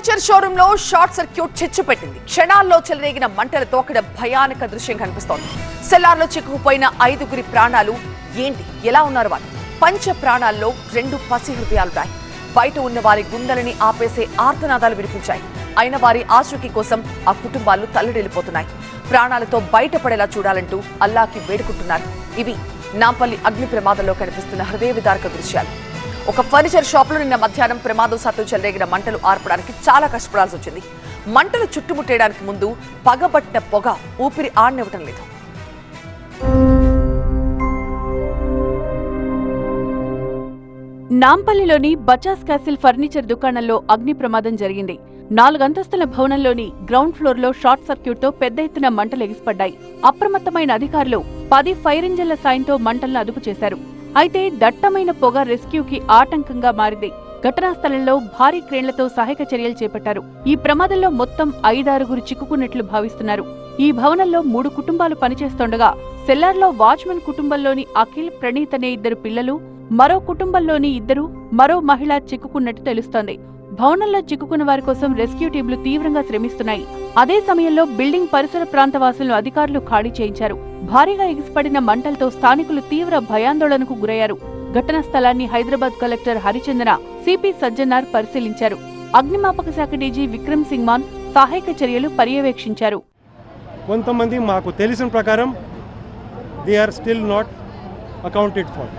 Furniture షోరూమ్లో short circuit చిచ్చు పెట్టింది. క్షణాల్లో చెలరేగిన మంటలతో అక్కడ భయానక దృశ్యం కనిపిస్తోంది. సెల్లార్లో చిక్కుకుపోయిన ఐదుగురి ప్రాణాలు ఏంటి? ఎలా ఉన్నారు వారు? పంచ ప్రాణాల్లో రెండు పసి హృదయాలున్నాయి. బయట ఉన్న వారి గుండెలని ఆపేసే ఆర్తనాదాలు వినిపించాయి. అయిన వారి ఆచూకీ కోసం ఆ కుటుంబాలు తల్లడిల్లిపోతున్నాయి. ప్రాణాలతో బయటపడేలా చూడాలంటూ అల్లాకి వేడుకుంటున్నారు. ఇవి నాంపల్లి అగ్ని ప్రమాదంలో కనిపిస్తున్న హృదయ విదారక దృశ్యాలు. ఒక ఫర్నిచర్ షాప్లో నిన్న మధ్యాహ్నం ప్రమాదవశాత్తు చెలరేగిన మంటలు ఆర్పడానికి చాలా కష్టపడాల్సి వచ్చింది. మంటలు చుట్టుముట్టేయడానికి ముందు పగబట్టిన పొగ ఊపిరి ఆడనివ్వటం లేదు. నాంపల్లిలోని బజాజ్ క్యాసిల్ ఫర్నిచర్ దుకాణంలో అగ్ని ప్రమాదం జరిగింది. నాలుగంతస్తుల భవనంలోని గ్రౌండ్ ఫ్లోర్లో షార్ట్ సర్క్యూట్తో పెద్ద ఎత్తున మంటలు ఎగిసిపడ్డాయి. అప్రమత్తమైన అధికారులు పది ఫైర్ ఇంజన్ల సాయంతో మంటలను అదుపు చేశారు. అయితే దట్టమైన పొగ రెస్క్యూకి ఆటంకంగా మారింది. ఘటనా స్థలంలో భారీ క్రేన్లతో సహాయక చర్యలు చేపట్టారు. ఈ ప్రమాదంలో మొత్తం ఐదారుగురు చిక్కుకున్నట్లు భావిస్తున్నారు. ఈ భవనంలో మూడు కుటుంబాలు పనిచేస్తుండగా సెల్లార్లో వాచ్మెన్ కుటుంబంలోని అఖిల్ ప్రణీత్ అనే ఇద్దరు పిల్లలు మరో కుటుంబంలోని ఇద్దరు మరో మహిళ చిక్కుకున్నట్టు తెలుస్తోంది. భవనంలో చిక్కుకున్న వారి కోసం రెస్క్యూ టీంలు తీవ్రంగా శ్రమిస్తున్నాయి. అదే సమయంలో బిల్డింగ్ పరిసర ప్రాంత వాసులను అధికారులు ఖాళీ చేయించారు. భారీగా ఎగిసిపడిన మంటలతో స్థానికులు తీవ్ర భయాందోళనకు గురయ్యారు. ఘటనా స్థలాన్ని హైదరాబాద్ కలెక్టర్ హరిచందన సిపి సజ్జనార్ పరిశీలించారు. అగ్నిమాపక శాఖ డీజీ విక్రమ్ సింగ్ మాన్ సహాయక చర్యలు పర్యవేక్షించారు. కొంతమంది మాకు తెలిసిన ప్రకారం they are still not accounted for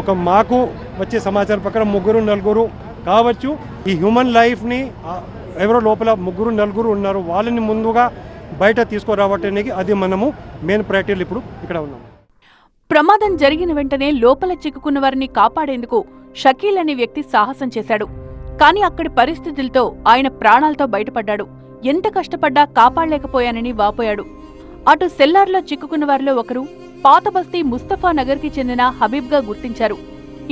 ఒక మాకు వచ్చే సమాచారం ప్రకారం ముగ్గురు నలుగురు కావచ్చు ఈ హ్యూమన్ లైఫ్ని ఎవరో లోపల ముగ్గురు నలుగురు ఉన్నారు వాళ్ళని ముందుగా బయట తీసుకురావటానికి అది మనము మెయిన్ ప్రయారిటీలు ఇప్పుడు ఇక్కడ ఉన్నాము. ప్రమాదం జరిగిన వెంటనే లోపల చిక్కుకున్న వారిని కాపాడేందుకు షకీల్ అనే వ్యక్తి సాహసం చేశాడు. కానీ అక్కడి పరిస్థితులతో ఆయన ప్రాణాలతో బయటపడ్డాడు. ఎంత కష్టపడ్డా కాపాడలేకపోయానని వాపోయాడు. అటు సెల్లార్లో చిక్కుకున్న వారిలో ఒకరు పాత బస్తీ ముస్తఫా నగర్కి చెందిన హబీబ్గా గుర్తించారు.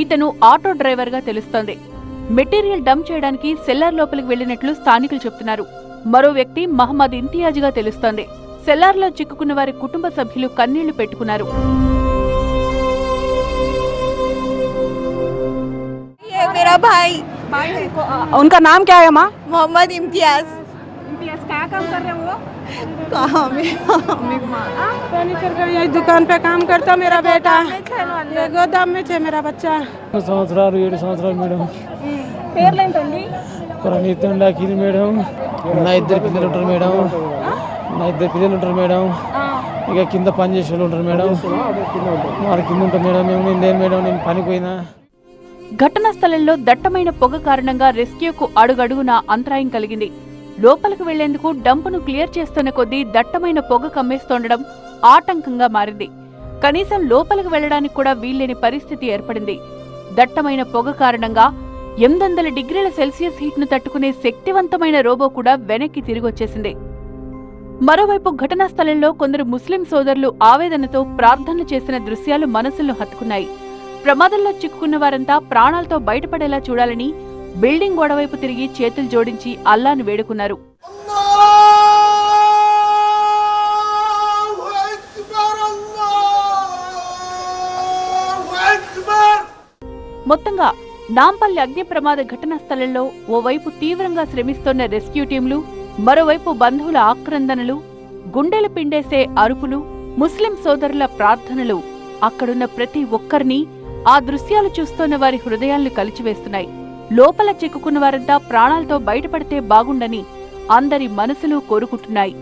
ఇతను ఆటో డ్రైవర్గా తెలుస్తోంది. మెటీరియల్ డంప్ చేయడానికి సెల్లార్ లోపలికి వెళ్లినట్లు స్థానికులు చెప్తున్నారు మరో వ్యక్తి మహమ్మద్ ఇంతియాజ్గా తెలుస్తోంది సెల్లార్లో చిక్కుకున్న వారి కుటుంబ సభ్యులు కన్నీళ్లు పెట్టుకున్నారు ये मेरा भाई उनका नाम क्या है माँ मोहम्मद इम्तियाज क्या काम कर रहे हैं वो कहाँ में फर्नीचर का यही दुकान पे काम करता मेरा बेटा ये गोदाम में थे मेरा बच्चा సంవత్సరాలు ఏడు సంవత్సరాలు మేడం పేర్లు ఏంటండి ప్రణీత్ అఖిల్ మేడం నా ఇద్దరు పిల్లలు ఉంటారు మేడం నా ఇద్దరు పిల్లలు ఉంటారు మేడం ఇక కింద పని చేసే వాళ్ళు ఉంటారు మేడం వారి కింద ఉంటారు మేడం మేము నేను లేను మేడం నేను పనికి పోయినా ఘటనా స్థలంలో దట్టమైన పొగ కారణంగా రెస్క్యూకు అడుగడుగునా అంతరాయం కలిగింది లోపలికి వెళ్ళేందుకు డంపును క్లియర్ చేస్తున్న కొద్దీ దట్టమైన పొగ కమ్మేస్తుండడం ఆటంకంగా మారింది. కనీసం లోపలికి వెళ్ళడానికి కూడా వీల్లేని పరిస్థితి ఏర్పడింది. దట్టమైన పొగ కారణంగా ఎనిమిది డిగ్రీల సెల్సియస్ హీట్ను తట్టుకునే శక్తివంతమైన రోబో కూడా వెనక్కి తిరిగొచ్చేసింది. మరోవైపు ఘటనా స్థలంలో కొందరు ముస్లిం సోదరులు ఆవేదనతో ప్రార్థనలు చేసిన దృశ్యాలు మనసులను హత్తుకున్నాయి. ప్రమాదంలో చిక్కుకున్న వారంతా ప్రాణాలతో బయటపడేలా చూడాలని బిల్డింగ్ గోడవైపు తిరిగి చేతులు జోడించి అల్లాను వేడుకున్నారు. మొత్తంగా నాంపల్లి అగ్ని ప్రమాద ఘటనా స్థలంలో ఓవైపు తీవ్రంగా శ్రమిస్తోన్న రెస్క్యూ టీంలు మరోవైపు బంధువుల ఆక్రందనలు గుండెలు పిండేసే అరుపులు ముస్లిం సోదరుల ప్రార్థనలు అక్కడున్న ప్రతి ఒక్కరిని ఆ దృశ్యాలు చూస్తోన్న వారి హృదయాలను కలిచివేస్తున్నాయి. లోపల చిక్కుకున్న వారంతా ప్రాణాలతో బయటపడితే బాగుండని అందరి మనసులు కోరుకుంటున్నాయి.